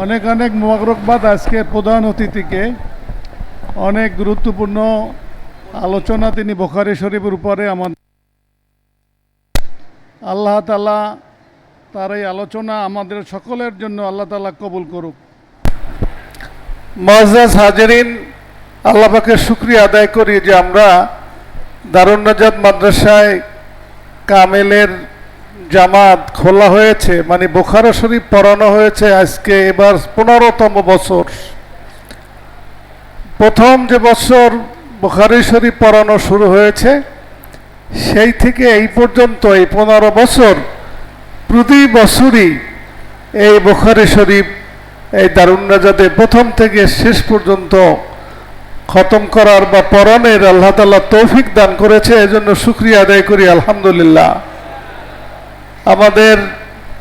অনেক অনেক মোবারকবাদ আজকে প্রধান অতিথিকে। অনেক গুরুত্বপূর্ণ আলোচনা তিনি বোখারি শরীফের উপরে আমাদের আল্লাহ তালা তার এই আলোচনা আমাদের সকলের জন্য আল্লাহ তালা কবুল করুক। মজাজ হাজারিন, আল্লাহ পাকে শুক্রিয়া আদায় করি যে আমরা দারুণ নাজাদ মাদ্রাসায় কামেলের জামাত খোলা হয়েছে মানে বোখারা শরীফ পড়ানো হয়েছে আজকে এবার পনেরোতম বছর। প্রথম যে বছর বোখারি শরীফ পড়ানো শুরু হয়েছে, সেই থেকে এই পর্যন্ত এই পনেরো বছর প্রতি বছরই এই বোখারি শরীফ এই দারুণ নাজাদে প্রথম থেকে শেষ পর্যন্ত খতম করার বা পড়ানোর আল্লাহ তালা তৌফিক দান করেছে, এজন্য শুক্রিয়া আদায় করি, আলহামদুলিল্লাহ। আমাদের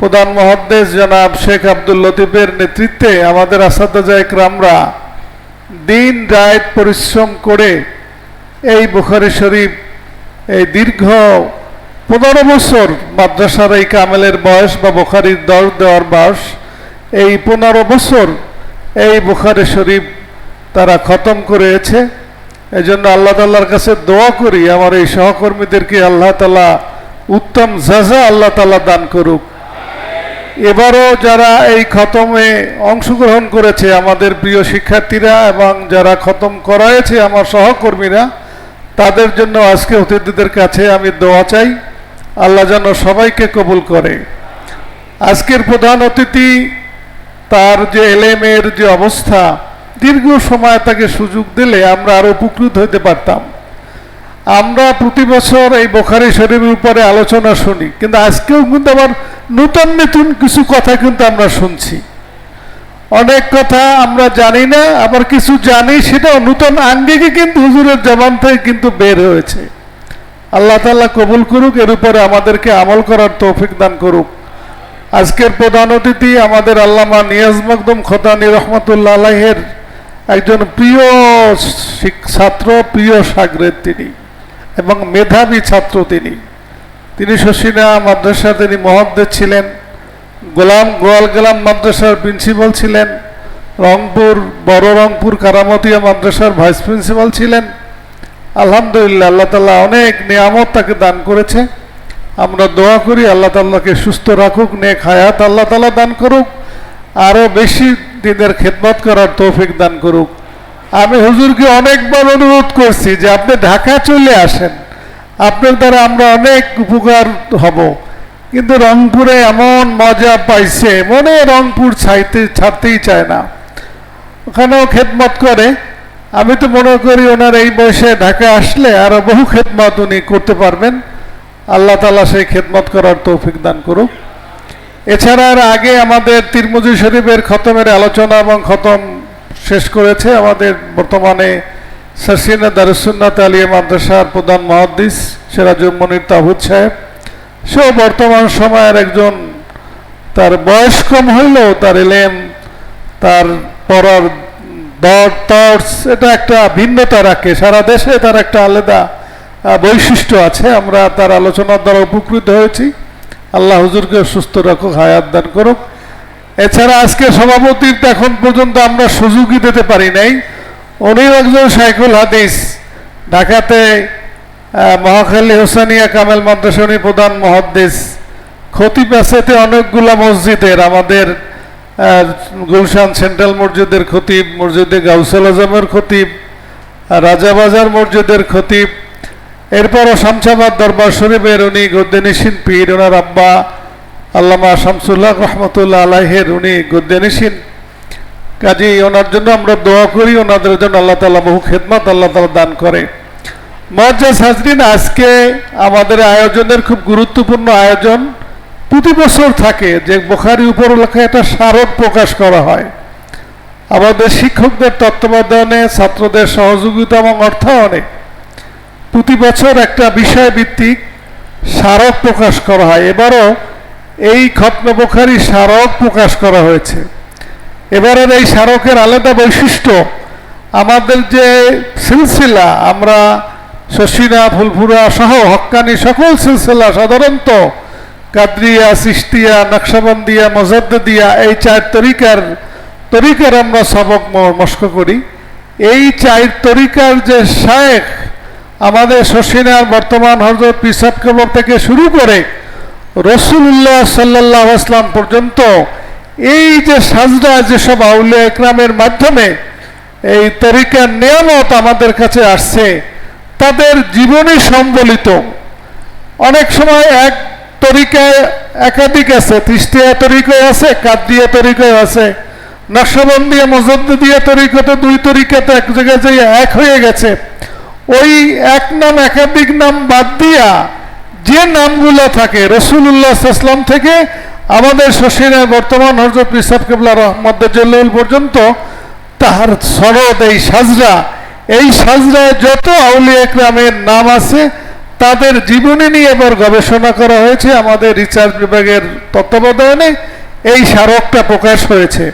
প্রধান মহাদ্দেশ জনাব শেখ আব্দুল লতিফের নেতৃত্বে আমাদের আসাদা একরামরা দিন রাত পরিশ্রম করে এই বুখারি শরীফ এই দীর্ঘ পনেরো বছর মাদ্রাসার এই কামেলের বয়স বা বুখারির দশ দেওয়ার বয়স, এই পনেরো বছর এই বুখারি শরীফ তারা খতম করেছে। এই জন্য আল্লাহ তাল্লার কাছে দোয়া করি, আমার এই সহকর্মীদেরকে আল্লাহ তালা উত্তম জাজা আল্লাহ তালা দান করুক। এবারও যারা এই খতমে অংশগ্রহণ করেছে আমাদের প্রিয় শিক্ষার্থীরা এবং যারা খতম করায়েছে আমার সহকর্মীরা, তাদের জন্য আজকে অতিথিদের কাছে আমি দোয়া চাই, আল্লাহ যেন সবাইকে কবুল করে। আজকের প্রধান অতিথি, তার যে এলেমের যে অবস্থা, দীর্ঘ সময় তাকে সুযোগ দিলে আমরা আরও উপকৃত হতে পারতাম। আমরা প্রতি বছর এই বোখারি শরীফের উপরে আলোচনা শুনি, কিন্তু আজকেও কিন্তু আবার নতুন নতুন কিছু কথা কিন্তু আমরা শুনছি। অনেক কথা আমরা জানি না, আবার কিছু জানি, সেটাও নতুন আঙ্গিকে কিন্তু হুজুরের জবান থেকে কিন্তু বের হয়েছে। আল্লাহ তাল্লাহ কবুল করুক, এর উপরে আমাদেরকে আমল করার তৌফিক দান করুক। আজকের প্রধান অতিথি আমাদের আল্লামা নিয়াজ মকদম খোদানি রহমতুল্লাহ আলাহের একজন প্রিয় ছাত্র, প্রিয় সাগরের তিনি। এবং মেধাবী ছাত্র তিনি। তিনি শশীনা মাদ্রাসা তিনি মহদ্দের ছিলেন, গোলাম গোয়াল গোলাম মাদ্রাসার প্রিন্সিপাল ছিলেন, রংপুর, বড় রংপুর কারামতিয়া মাদ্রাসার ভাইস প্রিন্সিপাল ছিলেন। আলহামদুলিল্লাহ, আল্লাহ তাল্লাহ অনেক নিয়ামত তাকে দান করেছে। আমরা দোয়া করি আল্লাহ তাল্লাহকে সুস্থ রাখুক, নেক হায়াত আল্লাহ তাল্লাহ দান করুক, আরও বেশি দিনের খেদমত করার তৌফিক দান করুক। আমি হুজুরকে অনেকবার অনুরোধ করছি যে আপনি ঢাকা চলে আসেন। আপনার দ্বারা আমরা অনেক উপকার হব। কিন্তু রংপুরে এমন মজা পাইছে, মনে রংপুর ছাইতে ছাড়তেই চায় না। ওখানেও খেদমত করে। আমি তো মনে করি ওনার এই বয়সে ঢাকা আসলে আরও বহু খেদমত উনি করতে পারবেন। আল্লাহ তালা সেই খেদমত করার তৌফিক দান করুক। এছাড়া আর আগে আমাদের তিরমুজি শরীফের খতমের আলোচনা এবং খতম শেষ করেছে আমাদের বর্তমানে সাসিনা দারুসুন্নাত আলিয়া মাদ্রাসার প্রধান মহাদ্দিস সিরাজুল তাহুদ সাহেব। সেও বর্তমান সময়ের একজন, তার বয়স কম হইলেও তার এলেম, তার পড়ার দর টর্চ এটা একটা ভিন্নতা রাখে। সারা দেশে তার একটা আলাদা বৈশিষ্ট্য আছে। আমরা তার আলোচনার দ্বারা উপকৃত হয়েছি। আল্লাহ হুজুরকে সুস্থ রাখুক, হায়াত দান করুক। এছাড়া আজকে সভাপতির এখন পর্যন্ত আমরা সুযোগই দিতে পারি নাই। উনিও একজন সাইকুল হাদিস, ঢাকাতে মহাখালী হোসানিয়া কামেল মাদ্রাসা প্রধান মহাদ্দেশ খতিব আছেতে অনেকগুলা মসজিদের, আমাদের গুলশান সেন্ট্রাল মসজিদের খতিব, মসজিদে গাউসাল আজমের খতিব রাজাবাজার মসজিদের খতিব। এরপরও শামসাবাদ দরবার শরীফের উনি গদ্দানিসিন শিল্পীর ওনার আব্বা আল্লামা শামসুল্লাহ রহমতুল্লাহ আলাহের উনি গদ্দানিসিন কাজী ওনার জন্য আমরা দোয়া করি, ওনাদের জন্য আল্লাহ তালা বহু খেদমত আল্লাহ তালা দান করে। মজ্জাজ হাজরিন আজকে আমাদের আয়োজনের খুব গুরুত্বপূর্ণ আয়োজন প্রতি বছর থাকে, যে বোখারি উপরলেখা একটা স্মারক প্রকাশ করা হয়। আমাদের শিক্ষকদের তত্ত্বাবধানে, ছাত্রদের সহযোগিতা এবং অর্থায়নে প্রতি বছর একটা বিষয় ভিত্তিক স্মারক প্রকাশ করা হয়। এবারও এই খতমে বোখারি স্মারক প্রকাশ করা হয়েছে। এবারের এই স্মারকের আলাদা বৈশিষ্ট্য, আমাদের যে সিলসিলা, আমরা শশীরা ফুলফুরা সহ হক্কানি সকল সিলসিলা সাধারণত কাদরিয়া, সিস্তিয়া, নকশাবন্দিয়া মজদ্দিয়া এই চার তরিকার তরিকার আমরা সবক মস্ক করি। এই চার তরিকার যে শায়েখ আমাদের শশিনার বর্তমান হজরত পিসাব কেবল থেকে শুরু করে রসুল্লাহ সাল্লাহ আসলাম পর্যন্ত এই যে সাজরা যেসব আউলিয়া একরামের মাধ্যমে এই তরিকার নিয়ামত আমাদের কাছে আসছে, তাদের জীবনী সম্বলিত। অনেক সময় এক তরিকায় একাধিক আছে তৃষ্টিয়া তরিকায় আছে কাদিয়া তরিকায় আছে নকশবন্দিয়া মজদ্দিয়া তরিকাতে দুই তরিকাতে এক জায়গায় যে এক হয়ে গেছে। ওই এক নাম, একাধিক নাম বাদ দিয়া যে নামগুলো থাকে রসুল্লাহ ইসলাম থেকে, আমাদের শশীনের বর্তমান হজরত পিসাব কেবলা রহমদ্দুল পর্যন্ত তাহার সনদ, এই সাজরা, এই সাজরায় যত আউলিয়া একরামের নাম আছে, তাদের জীবনী নিয়ে এবার গবেষণা করা হয়েছে, আমাদের রিসার্চ বিভাগের তত্ত্বাবধানে এই স্মারকটা প্রকাশ হয়েছে।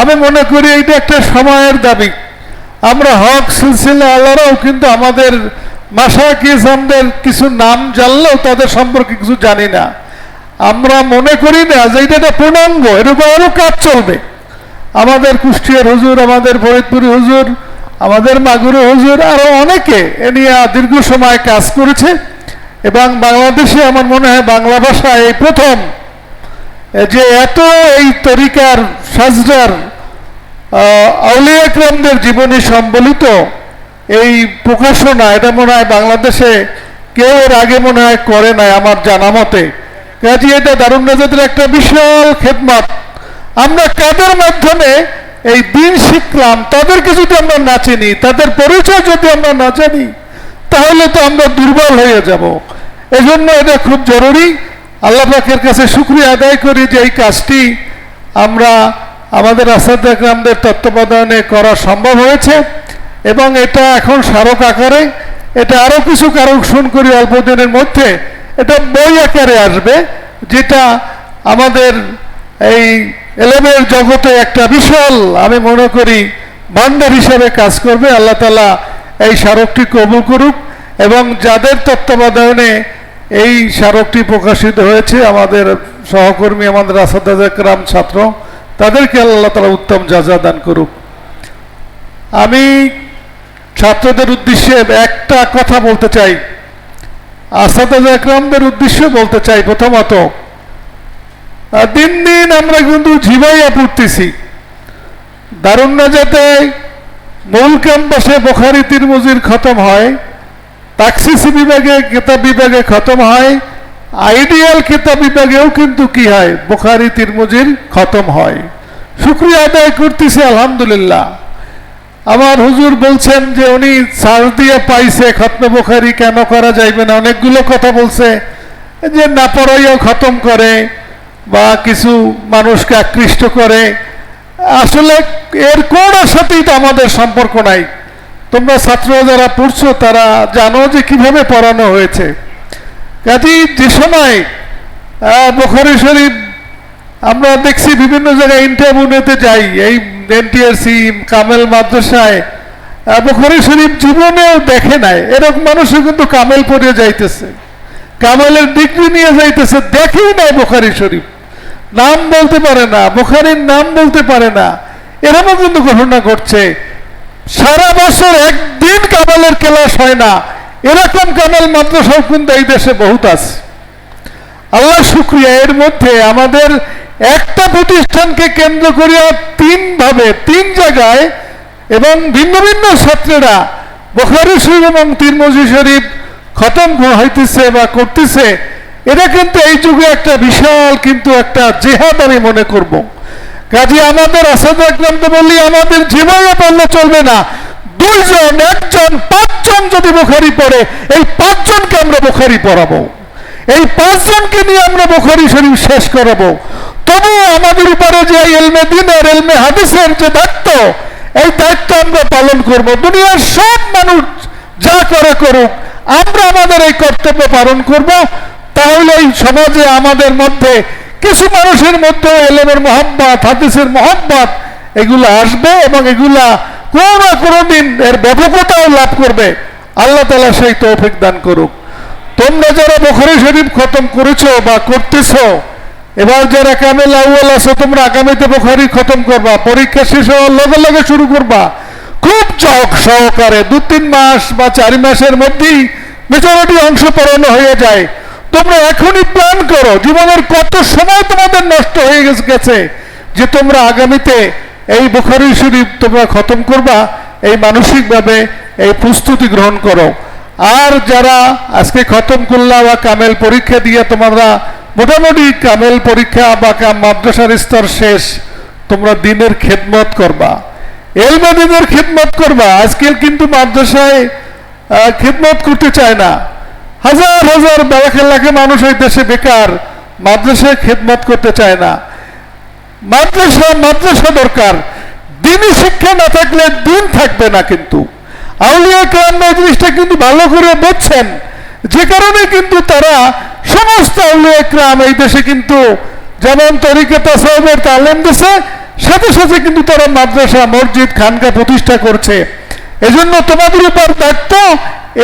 আমি মনে করি এইটা একটা সময়ের দাবি। আমরা হক সিলসিলা আল্লাহরাও কিন্তু আমাদের মাসা কিসামদের কিছু নাম জানলেও তাদের সম্পর্কে কিছু জানি না। আমরা মনে করি না যে এটা একটা পূর্ণাঙ্গ, এরকম আরও কাজ চলবে। আমাদের কুষ্টিয়ার হুজুর, আমাদের ফরিদপুরি হুজুর, আমাদের মাগুরে হুজুর, আরও অনেকে এ নিয়ে দীর্ঘ সময় কাজ করেছে। এবং বাংলাদেশে আমার মনে হয় বাংলা ভাষা এই প্রথম। যে এত এই তরিকার সাজরার আউলিয়া ক্রমদের জীবনী সম্বলিত এই প্রকাশনা এটা মনে হয় বাংলাদেশে কেউ এর আগে মনে হয় করে নাই আমার জানা মতে। কাজে এটা দারুণ নাজাদের একটা বিশাল খেদমত। আমরা কাদের মাধ্যমে এই দিন শিখলাম? তাদেরকে যদি আমরা না চিনি, তাদের পরিচয় যদি আমরা না জানি, তাহলে তো আমরা দুর্বল হয়ে যাব। এজন্য এটা খুব জরুরি। আল্লাহ পাকের কাছে শুক্রিয়া আদায় করি যে এই কাজটি আমরা আমাদের আসাদ গ্রামদের তত্ত্বাবধানে করা সম্ভব হয়েছে। এবং এটা এখন স্মারক আকারে, এটা আরও কিছু কারণ শুন করি অল্প দিনের মধ্যে। এটা বই আকারে আসবে, যেটা আমাদের এই এলেমের জগতে একটা বিশাল, আমি মনে করি ভান্ডার হিসাবে কাজ করবে। আল্লাহ তালা এই স্মারকটি কবুল করুক এবং যাদের তত্ত্বাবধানে এই স্মারকটি প্রকাশিত হয়েছে, আমাদের সহকর্মী, আমাদের আসাদাম ছাত্র, তাদেরকে আল্লাহ তালা উত্তম যাজা দান করুক। আমি ছাত্রদের উদ্দেশ্যে একটা কথা বলতে চাই। আসাদ একরামদের উদ্দেশ্যে বলতে চাই প্রথমত দিন দিন আমরা কিন্তু ঝিমাইয়া পড়তেছি। দারুণ না যাতে মূল ক্যাম্পাসে বোখারি, তিরমুজির খতম হয়, তাকসিসি বিভাগে, কেতাব বিভাগে খতম হয়, আইডিয়াল কেতাব বিভাগেও কিন্তু কি হয়, বোখারি, তিরমুজির খতম হয়। শুক্রিয়া আদায় করতেছি, আলহামদুলিল্লাহ। আমার হুজুর বলছেন যে উনি সার দিয়ে পাইছে খতমে বোখারি কেন করা যাইবে না? অনেকগুলো কথা বলছে। যে না পড়াইও খতম করে বা কিছু মানুষকে আকৃষ্ট করে। আসলে এর কোন সাথেই তো আমাদের সম্পর্ক নাই। তোমরা ছাত্র যারা পড়ছো তারা জানো যে কীভাবে পড়ানো হয়েছে। কাজে যে সময় আহ, শরীফ আমরা দেখছি বিভিন্ন জায়গায় ইন্টারভিউ নিতে যাই, এই এনটিআরসি, কামেল মাদ্রাসায় বুখারী শরীফ জীবনেও দেখে নাই। এরকম মানুষও কিন্তু কামেল পড়ে যাইতেছে। কামেলের ডিগ্রি নিয়ে যাইতেছে, দেখেই নাই বুখারী শরীফ। নাম বলতে পারে না, বুখারির নাম বলতে পারে না। এরকমও কিন্তু ঘটনা ঘটছে। সারা বছর একদিন কামালের ক্লাস হয় না। এরকম কামাল মাদ্রাসাও কিন্তু এই দেশে বহুত আছে। আল্লাহ শুক্রিয়া, এর মধ্যে আমাদের একটা প্রতিষ্ঠানকে কেন্দ্র করিয়া তিন ভাবে তিন জায়গায় এবং ভিন্ন ভিন্ন ছাত্রেরা বোখারি শরীফ এবং তিরমজি শরীফ খতম হইতেছে বা করতেছে, এটা কিন্তু এই যুগে একটা বিশাল কিন্তু একটা জেহাদ আমি মনে করব। কাজে আমাদের আসাদ একরামকে বললি, আমাদের জীবনে পড়লে চলবে না। দুইজন, একজন, পাঁচজন যদি বোখারি পড়ে, এই পাঁচজনকে আমরা বোখারি পড়াবো। এই পাঁচজনকে নিয়ে আমরা বোখারি শরীফ শেষ করাবো। তবুও আমাদের উপরে যে এলমে দিনের, এলমে হাদিসের যে দায়িত্ব, এই দায়িত্ব আমরা পালন করব। দুনিয়ার সব মানুষ যা করে করুক, আমরা আমাদের এই কর্তব্য পালন করব। তাহলে এই সমাজে আমাদের মধ্যে কিছু মানুষের মধ্যে এলেমের মহব্বত, হাদিসের মহব্বত, এগুলো আসবে এবং এগুলা কোনো না কোনো দিন এর ব্যাপকতাও লাভ করবে। আল্লাহ তালা সেই তৌফিক দান করুক। তোমরা যারা বখরি শরীফ খতম করেছ বা করতেছো এবার যারা কামেল আউয়াল আছে, তোমরা আগামীতে বোখারি খতম করবা, পরীক্ষা শেষ হওয়ার লগে লগে শুরু করবা। খুব চক সহকারে, দু তিন মাস বা চারি মাসের মধ্যেই মেজরিটি অংশ পূরণ হয়ে যায়। তোমরা এখনই প্ল্যান করো, জীবনের কত সময় তোমাদের নষ্ট হয়ে গেছে, যে তোমরা আগামীতে এই বুখারি শরীফ তোমরা খতম করবা, এই মানসিকভাবে এই প্রস্তুতি গ্রহণ করো। আর যারা আজকে খতম করলা বা কামেল পরীক্ষা দিয়ে তোমরা মোটামুটি কামেল পরীক্ষা বা মাদ্রাসার স্তর শেষ। তোমরা দিনের খেদমত করবা। এলমা দিনের খেদমত করবা। আজকাল কিন্তু মাদ্রাসায় খেদমত করতে চায় না। হাজার হাজার লাখে লাখে মানুষ এই দেশে বেকার। মাদ্রাসায় খেদমত করতে চায় না। মাদ্রাসা মাদ্রাসা দরকার। দিনই শিক্ষা না থাকলে দিন থাকবে না কিন্তু। আউলিয়া কালাম এই জিনিসটা কিন্তু ভালো করে বুঝছেন। যে কারণে কিন্তু তারা সমস্ত আউলিয়া ক্রাম এই দেশে কিন্তু যেমন তরিকতা সাহেবের তালেম দিছে, সাথে সাথে কিন্তু তারা মাদ্রাসা, মসজিদ, খানকা প্রতিষ্ঠা করছে। এজন্য তোমাদের উপর দায়িত্ব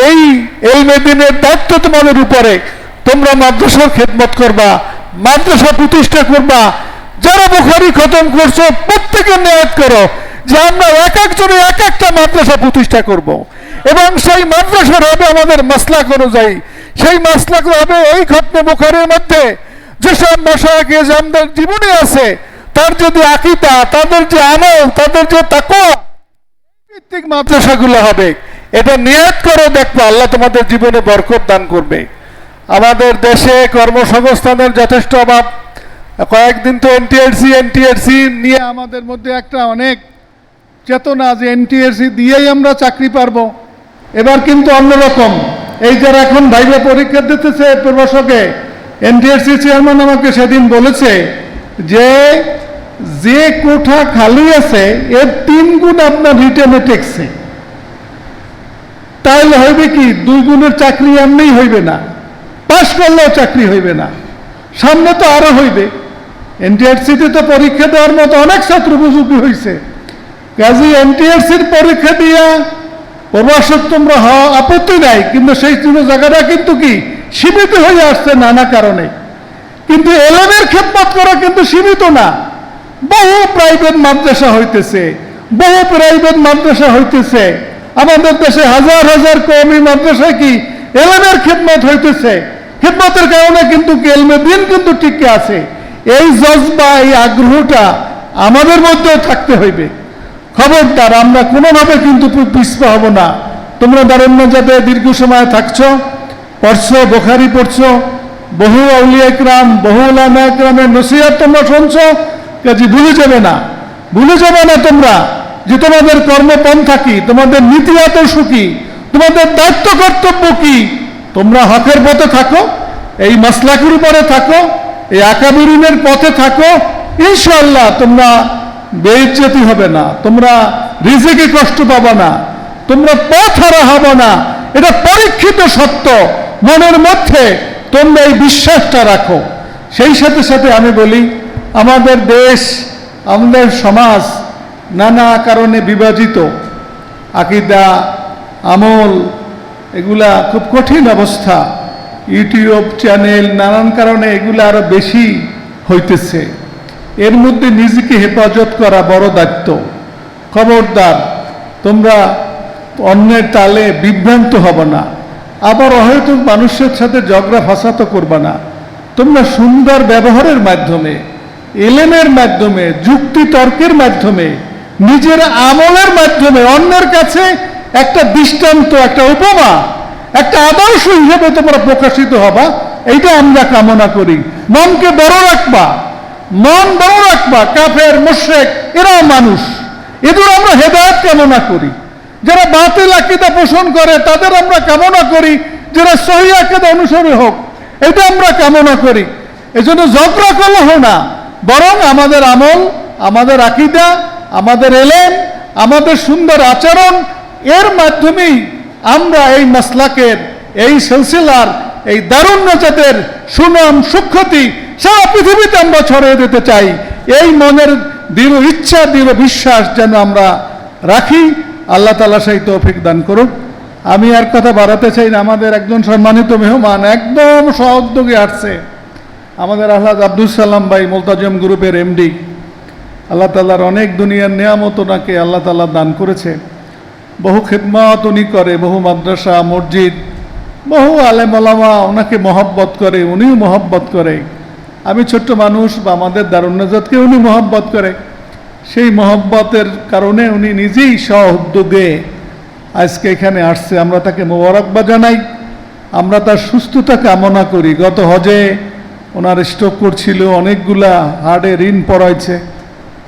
এই এই মেদিনের দায়িত্ব তোমাদের উপরে। তোমরা মাদ্রাসার খেদমত করবা, মাদ্রাসা প্রতিষ্ঠা করবা। যারা বুখারি খতম করছ, প্রত্যেকে নিয়ত করো যে আমরা এক একজনে এক একটা মাদ্রাসা প্রতিষ্ঠা করব। এবং সেই মাদ্রাসার হবে আমাদের মাসলাক অনুযায়ী। সেই মাসলাক হবে এই খতমে বুখারির মধ্যে। যেসব মশাকে আমাদের জীবনে আছে, তার যদি আকিদা, তাদের যে আমল, তাদের যে তাকওয়া ভিত্তিক মাদ্রাসাগুলো হবে। এটা নিয়ত করে দেখব, আল্লাহ তোমাদের জীবনে বরকত দান করবে। আমাদের দেশে কর্মসংস্থানের যথেষ্ট অভাব। কয়েকদিন তো এনটিআরসি এনটিআরসি নিয়ে আমাদের মধ্যে একটা অনেক চেতনা যে এনটিআরসি দিয়েই আমরা চাকরি পারব। এবার কিন্তু অন্যরকম। এই যারা এখন ভাইবা পরীক্ষা দিতেছে প্রবাসকে এনটিআরসি চেয়ারম্যান আমাকে সেদিন বলেছে যে যে কোঠা খালি আছে, এর তিন গুণ আপনার রিটেনে টেকছে তাহলে হইবে কি, দুই গুণের চাকরি এমনিই হইবে না, পাশ করলেও চাকরি হইবে না, সামনে তো আরও হইবে। এনটিআরসিতে তো পরীক্ষা দেওয়ার মতো অনেক ছাত্র উপযোগী হয়েছে কাজী এনটিআরসির পরীক্ষা দিয়া প্রবাসক তোমরা হওয়া আপত্তি নাই, কিন্তু সেই জায়গাটা কিন্তু কি? সীমিত হয়ে আসছে নানা কারণে। কিন্তু এলেমের খেদমত করা কিন্তু সীমিত না। বহু প্রাইভেট মাদ্রাসা হইতেছে, বহু প্রাইভেট মাদ্রাসা হইতেছে। আমাদের দেশে হাজার হাজার কওমি মাদ্রাসায় কি এলেমের খেদমত হইতেছে? খেদমতের কারণে কিন্তু এলমে দিন কিন্তু টিকে আছে। এই জজবা, এই আগ্রহটা আমাদের মধ্যেও থাকতে হইবে। খবরদার, আমরা কোনোভাবে কিন্তু পিছপা হব না। তোমরা দারুণ্য যাতে দীর্ঘ সময় থাকছ, পড়ছো, বোখারি পড়ছো, বহু আউলিয়া বহু উলামা নসিহাত তোমরা শুনছো, কাজে ভুলে যাবে না। ভুলে যাবে না তোমরা যে তোমাদের কর্মপন্থা কি, তোমাদের নীতি আদর্শ কি, তোমাদের দায়িত্ব কর্তব্য কি। তোমরা হকের পথে থাকো, এই মাসলাকের উপরে থাকো, এই আকাবিরিনের পথে থাকো। ইনশাআল্লাহ তোমরা বেইজ্জতি হবে না। তোমরা রিজিকে কষ্ট পাবে না। তোমরা পথ হারা হবে না। এটা পরীক্ষিত সত্য। মনের মধ্যে তোমরা এই বিশ্বাসটা রাখো। সেই সাথে সাথে আমি বলি, আমাদের দেশ, আমাদের সমাজ নানা কারণে বিভাজিত। আকিদা, আমল, এগুলা খুব কঠিন অবস্থা। ইউটিউব চ্যানেল নানান কারণে এগুলা আরও বেশি হইতেছে। এর মধ্যে নিজেকে হেফাজত করা বড় দায়িত্ব। খবরদার, তোমরা অন্যের তালে বিভ্রান্ত হব না। আবার অহেতুক মানুষের সাথে ঝগড়া ফাসাতো করবে না। তোমরা সুন্দর ব্যবহারের মাধ্যমে, এলেমের মাধ্যমে যুক্তি তর্কের মাধ্যমে, নিজের আমলের মাধ্যমে অন্যের কাছে একটা দৃষ্টান্ত, একটা উপমা, একটা আদর্শ হিসেবে তোমরা প্রকাশিত হবা, এইটা আমরা কামনা করি। মনকে বড় রাখবা। মন বড় রাখবা, কাফের মোশেক এরাও মানুষ। এদের আমরা হেদায়ত কামনা করি। যারা বাতিল আকিদা পোষণ করে, তাদের আমরা কামনা করি। যারা সহি আকিদা অনুসারে হোক, এটা আমরা কামনা করি। এই এজন্য ঝগড়া কলহ না, বরং আমাদের আমল, আমাদের আকিদা, আমাদের এলেন আমাদের সুন্দর আচরণ, এর মাধ্যমেই আমরা এই মাসলাকের, এই সিলসিলার, এই দারুণ নজাতের সুনাম, সুখ্যাতি সারা পৃথিবীতে আমরা ছড়িয়ে দিতে চাই। এই মনের দৃঢ় ইচ্ছা, দৃঢ় বিশ্বাস যেন আমরা রাখি। আল্লাহ তালা সেই তৌফিক দান করুক। আমি আর কথা বাড়াতে চাই না। আমাদের একজন সম্মানিত মেহমান একদম সহযোগী আসছে। আমাদের আহ্লাদ আব্দুল সালাম ভাই, মোলতাজম গ্রুপের এমডি। আল্লাহ তাল্লার অনেক দুনিয়ার নিয়ামত ওনাকে আল্লাহ তাল্লাহ দান করেছে। বহু খেদমত উনি করে, বহু মাদ্রাসা, মসজিদ, বহু আলেম আলামা ওনাকে মহব্বত করে, উনিও মহব্বত করে। আমি ছোট্ট মানুষ বা আমাদের দারুণ্যজাতকে উনি মহব্বত করে। সেই মহব্বতের কারণে উনি নিজেই স্ব উদ্যোগে আজকে এখানে আসছে। আমরা তাকে মোবারকবাদ জানাই। আমরা তার সুস্থতা কামনা করি। গত হজে ওনার স্ট্রোক করছিল, অনেকগুলা হার্টে ঋণ পড়াইছে।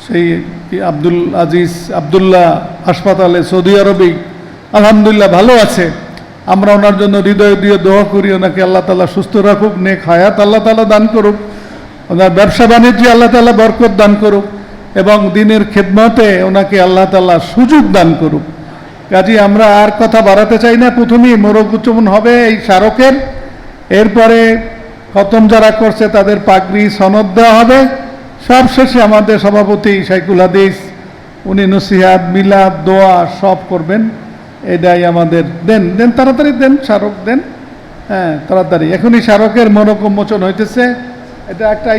সেই আব্দুল আজিজ আবদুল্লাহ হাসপাতালে সৌদি আরবেই আলহামদুলিল্লাহ ভালো আছে। আমরা ওনার জন্য হৃদয় দিয়ে দোয়া করি। ওনাকে আল্লাহ তালা সুস্থ রাখুক, নেক হায়াত আল্লাহ তালা দান করুক। ওনার ব্যবসা বাণিজ্যে আল্লাহ তালা বরকত দান করুক এবং দিনের খেদমতে ওনাকে আল্লাহ তালা সুযোগ দান করুক। কাজে, আমরা আর কথা বাড়াতে চাই না। প্রথমেই মোরগ উচ্চমন হবে এই স্মারকের। এরপরে খতম যারা করছে তাদের পাগড়ি সনদ দেওয়া হবে। সব শেষে আমাদের সভাপতি শাইকুল হাদিস, উনি নসিহাত, মিলাদ, দোয়া সব করবেন। এটাই আমাদের দেন। দেন, তাড়াতাড়ি দেন, স্মারক দেন। হ্যাঁ তাড়াতাড়ি। এখনই স্মারকের মনোকম মোচন হইতেছে। এটা একটা